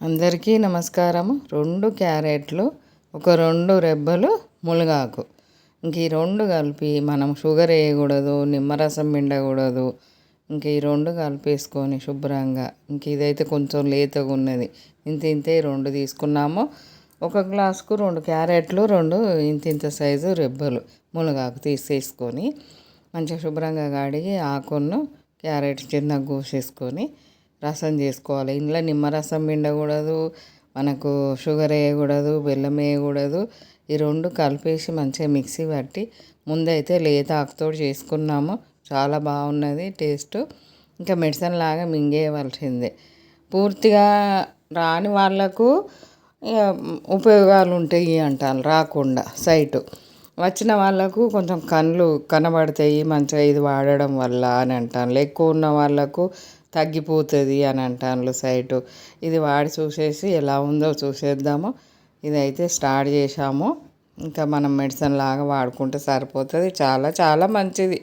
అందరికీ నమస్కారం రెండు క్యారెట్లు ఒక రెండు రెబ్బలు మునగాకు. ఇంక ఈ రెండు కలిపి మనం షుగర్ వేయకూడదు నిమ్మరసం పిండకూడదు. ఇంక ఈ రెండు కలిపేసుకొని శుభ్రంగా. ఇంక ఇదైతే కొంచెం లేతగా ఉన్నది. ఇంత ఇంతే రెండు తీసుకున్నాము. ఒక గ్లాసుకు రెండు క్యారెట్లు రెండు ఇంత ఇంత సైజు రెబ్బలు మునగాకు తీసేసుకొని మంచిగా శుభ్రంగా కడిగి ఆకును క్యారెట్ చిన్నగా కోసేసుకొని రసం చేసుకోవాలి. ఇందులో నిమ్మరసం పిండకూడదు మనకు షుగర్ వేయకూడదు బెల్లం వేయకూడదు. ఈ రెండు కలిపేసి మంచిగా మిక్సీ పట్టి ముందైతే లేత ఆకుతో చేసుకున్నాము. చాలా బాగున్నది టేస్ట్. ఇంకా మెడిసిన్ లాగా మింగేయవలసిందే. పూర్తిగా రాని వాళ్ళకు ఉపయోగాలు ఉంటాయి అంటాను రాకుండా సైటు. వచ్చిన వాళ్ళకు కొంచెం కళ్ళు కనబడతాయి మంచిగా ఇది వాడడం వల్ల అని అంటాను. ఎక్కువ ఉన్న వాళ్ళకు తగ్గిపోతుంది అని అంటాను సైటు. ఇది వాడి చూసేసి ఎలా ఉందో చూసేద్దాము. ఇదైతే స్టార్ట్ చేసాము ఇంకా మనం మెడిసిన్ లాగా వాడుకుంటే సరిపోతుంది. చాలా చాలా మంచిది.